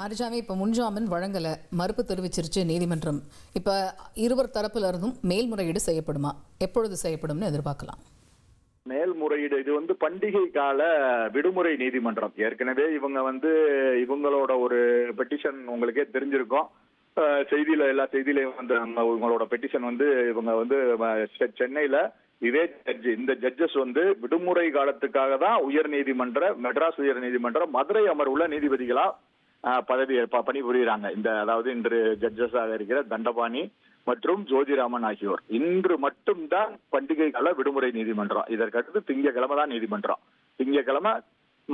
மாரிஜாமி இப்போ முன்ஜாமீன் வழங்கலை. மறுப்பு தெரிவிச்சிருச்சு நீதிமன்றம். இப்போ இருவர் தரப்புல இருந்தும் மேல்முறையீடு செய்யப்படுமா? எப்பொழுது செய்யப்படும்னு எதிர்பார்க்கலாம். மேல்முறையீடு இது வந்து பண்டிகை கால விடுமுறை நீதிமன்றம். ஏற்கனவே இவங்க வந்து இவங்களோட ஒரு பெட்டிஷன் உங்களுக்கே தெரிஞ்சிருக்கும். செய்தியில எல்லா செய்தியிலையும் வந்து நம்ம இவங்களோட பெட்டிஷன் வந்து இவங்க வந்து செ- சென்னையில இதே ஜட்ஜ் இந்த ஜட்ஜஸ் வந்து விடுமுறை காலத்துக்காக தான் உயர் நீதிமன்ற மெட்ராஸ் உயர் நீதிமன்றம் மதுரை அமர்வுள்ள நீதிபதிகளா பதவி பணி பணிபுரியுறாங்க இந்த அதாவது இன்று ஜட்ஜஸாக இருக்கிற தண்டபாணி மற்றும் ஜோதிராமன் ஆகியோர். இன்று மட்டும்தான் பண்டிகை கால விடுமுறை நீதிமன்றம். இதற்கடுத்து திங்கக்கிழமை தான் நீதிமன்றம். திங்கக்கிழமை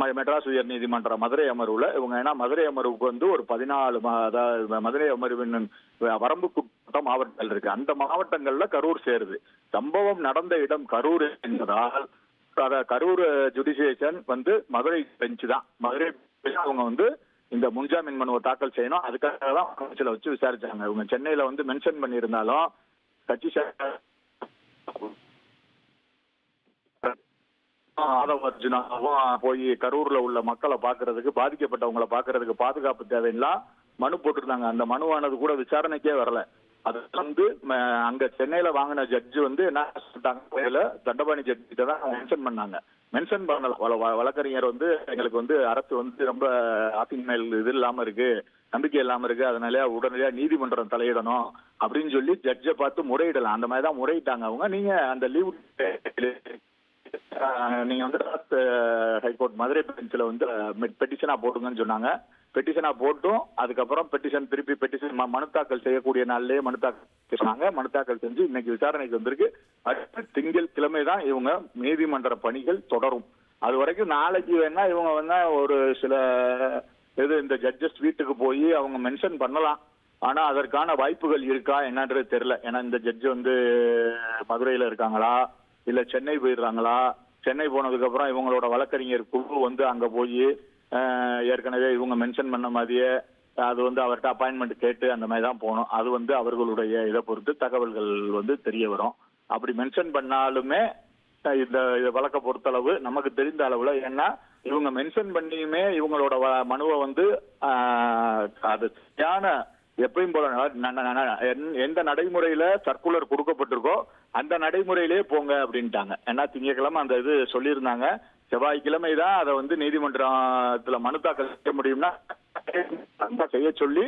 ம- மெட்ராஸ் உயர் நீதிமன்ற மதுரை அமர்வுல இவங்க ஏன்னா மதுரை அமர்வுக்கு வந்து ஒரு பதினாலு மா- அதாவது மதுரை அமர்வின் வரம்புக்குட்பட்ட மாவட்டங்கள் இருக்கு. அந்த மாவட்டங்கள்ல கரூர் சேருது. சம்பவம் நடந்த இடம் கரூர் என்பதால் கரூர் ஜுடிஷியேஷன் வந்து மதுரை பெஞ்ச் தான். மதுரை அவங்க வந்து இந்த முன்ஜாமீன் மனுவை தாக்கல் செய்யணும். அதுக்காக தான் கவுன்சில வச்சு விசாரிச்சாங்க. இவங்க சென்னையில வந்து மென்ஷன் பண்ணியிருந்தாலும் கட்சி ஆதவர்ஜுனாவும் போய் கரூர்ல உள்ள மக்களை பாக்குறதுக்கு பாதிக்கப்பட்டவங்களை பாக்குறதுக்கு பாதுகாப்பு தேவையில்லா மனு போட்டிருந்தாங்க. அந்த மனுவானது கூட விசாரணைக்கே வரல. அது வந்து அங்க சென்னையில வாங்கின ஜட்ஜ் வந்து என்ன சொல்லிட்டாங்க தண்டபாணி ஜட்ஜ் கிட்ட தான் மென்ஷன் பண்ணாங்க. மென்ஷன் பண்ணல. வழக்கறிஞர் வந்து எங்களுக்கு வந்து அரசு வந்து ரொம்ப ஆத்தின் மேல் இது இல்லாம இருக்கு நம்பிக்கை இல்லாம இருக்கு அதனால உடனடியா நீதிமன்றம் தலையிடணும் அப்படின்னு சொல்லி ஜட்ஜை பார்த்து முறையிடலாம் அந்த மாதிரி தான் முறையிட்டாங்க அவங்க. நீங்க அந்த லீவ் நீங்க வந்து ஹைகோர்ட் மதுரை பெஞ்சில் வந்து பெட்டிஷனா போடுங்கன்னு சொன்னாங்க. பெட்டிஷனா போட்டும். அதுக்கப்புறம் பெட்டிஷன் திருப்பி பெட்டிஷன் மனு தாக்கல் செய்யக்கூடிய நாள்லயே மனு தாக்கல் சொன்னாங்க மனு தாக்கல் செஞ்சு இன்னைக்கு விசாரணைக்கு வந்திருக்கு. அடுத்த திங்கள் கிழமை தான் இவங்க நீதிமன்ற பணிகள் தொடரும். அது வரைக்கும் நாளைக்கு வேணா இவங்க வேணா ஒரு சில இது இந்த ஜட்ஜஸ் வீட்டுக்கு போய் அவங்க மென்ஷன் பண்ணலாம். ஆனா அதற்கான வாய்ப்புகள் இருக்கா என்னன்றது தெரியல. ஏன்னா இந்த ஜட்ஜ் வந்து மதுரையில இருக்காங்களா? இல்ல சென்னை போயிடுறாங்களா? சென்னை போனதுக்கு அப்புறம் இவங்களோட வழக்கறிஞர் குழு வந்து அங்க போய் ஏற்கனவே இவங்க மென்ஷன் பண்ண மாதிரியே அது வந்து அவர்கிட்ட அப்பாயின்மெண்ட் கேட்டு அந்த மாதிரி தான் போகணும். அது வந்து அவர்களுடைய இதை பொறுத்து தகவல்கள் வந்து தெரிய வரும். அப்படி மென்ஷன் பண்ணாலுமே இந்த வழக்கை வழக்க பொறுத்தளவு நமக்கு தெரிந்த அளவுல ஏன்னா இவங்க மென்ஷன் பண்ணியுமே இவங்களோட வ- மனுவை வந்து அது சரியான எப்பயும் போல எந்த நடைமுறையில சர்க்குலர் கொடுக்கப்பட்டிருக்கோ அந்த நடைமுறையிலே போங்க அப்படின்ட்டாங்க. ஏன்னா திங்கட்கிழமை அந்த இது சொல்லியிருந்தாங்க. செவ்வாய்க்கிழமை தான் அதை வந்து நீதிமன்றத்துல மனு தாக்கல் செய்ய முடியும்னா செய்ய சொல்லி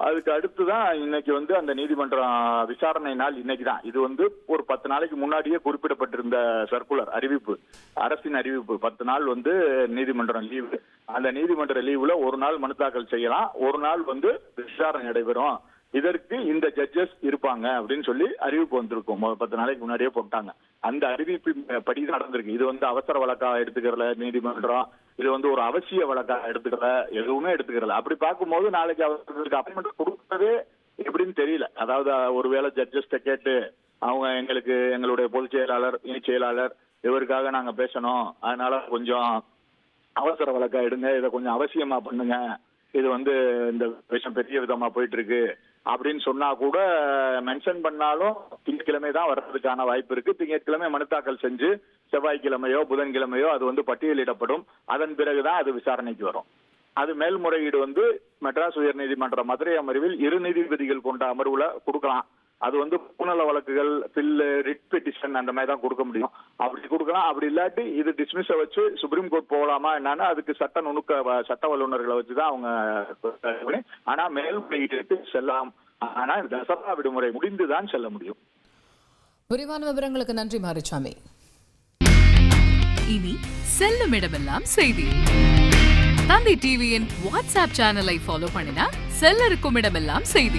அதுக்கு அடுத்து தான் இன்னைக்கு வந்து அந்த நீதிமன்றம் விசாரணை நாள் இன்னைக்கு தான் இது வந்து ஒரு பத்து நாளைக்கு முன்னாடியே குறிப்பிடப்பட்டிருந்த சர்க்குலர் அறிவிப்பு அரசின் அறிவிப்பு. பத்து நாள் வந்து நீதிமன்றம் லீவு. அந்த நீதிமன்ற லீவுல ஒரு நாள் மனு தாக்கல் செய்யலாம். ஒரு நாள் வந்து விசாரணை நடைபெறும். இதற்கு இந்த ஜட்ஜஸ் இருப்பாங்க அப்படின்னு சொல்லி அறிவிப்பு வந்திருக்கும். மொ- பத்து நாளைக்கு முன்னாடியே போட்டாங்க. அந்த அறிவிப்பு படி தான் நடந்திருக்கு. இது வந்து அவசர வழக்கா எடுத்துக்கிறல நீதிமன்றம். இது வந்து ஒரு அவசிய வழக்கா எடுத்துக்கல எதுவுமே எடுத்துக்கிறல. அப்படி பார்க்கும்போது நாளைக்கு அவர்களுக்கு அப்பாயின்மெண்ட் கொடுத்ததே எப்படின்னு தெரியல. அதாவது ஒருவேளை ஜட்ஜஸ்ட கேட்டு அவங்க எங்களுக்கு எங்களுடைய பொதுச் செயலாளர் இணை செயலாளர் இவருக்காக நாங்க பேசணும். அதனால கொஞ்சம் அவசர வழக்கா எடுங்க. இதை கொஞ்சம் அவசியமா பண்ணுங்க. இது வந்து இந்த விஷயம் பெரிய விதமா போயிட்டு இருக்கு. அப்படின்னு சொன்னா கூட மென்ஷன் பண்ணாலும் திங்கட்கிழமை தான் வர்றதுக்கான வாய்ப்பு இருக்கு. திங்கட்கிழமை மனு தாக்கல் செஞ்சு செவ்வாய்க்கிழமையோ புதன்கிழமையோ அது வந்து பட்டியலிடப்படும். அதன் பிறகுதான் அது விசாரணைக்கு வரும். அது மேல்முறையீடு வந்து மெட்ராஸ் உயர்நீதிமன்ற மதுரை அமர்வில் இரு நீதிபதிகள் கொண்ட அமர்வுல கொடுக்கலாம். அது வந்து பூநல வழக்குகள் பில்லு ரிட் பெட்டிஷன் அந்த மாதிரி தான் கொடுக்க முடியும். அப்படி கொடுக்கலாம். அப்படி இல்லாட்டி இது டிஸ்மிஸ வச்சு சுப்ரீம் கோர்ட் போகலாமா என்னன்னா அதுக்கு சட்ட நுணுக்க வ- சட்ட வல்லுநர்களை வச்சு தான் அவங்க பண்ணி- ஆனா மேல்முறையீட்டுக்கு செல்லாம் ஆனா தசரா விடுமுறை முடிந்துதான் செல்ல முடியும். விரிவான விவரங்களுக்கு நன்றி மாரிசாமி இனி செல்லும் இடமெல்லாம் செய்தி. தந்தை டிவியின் வாட்ஸ்அப் சேனலை ஃபாலோ பண்ணினா செல்ல இருக்கும் இடமெல்லாம் செய்தி.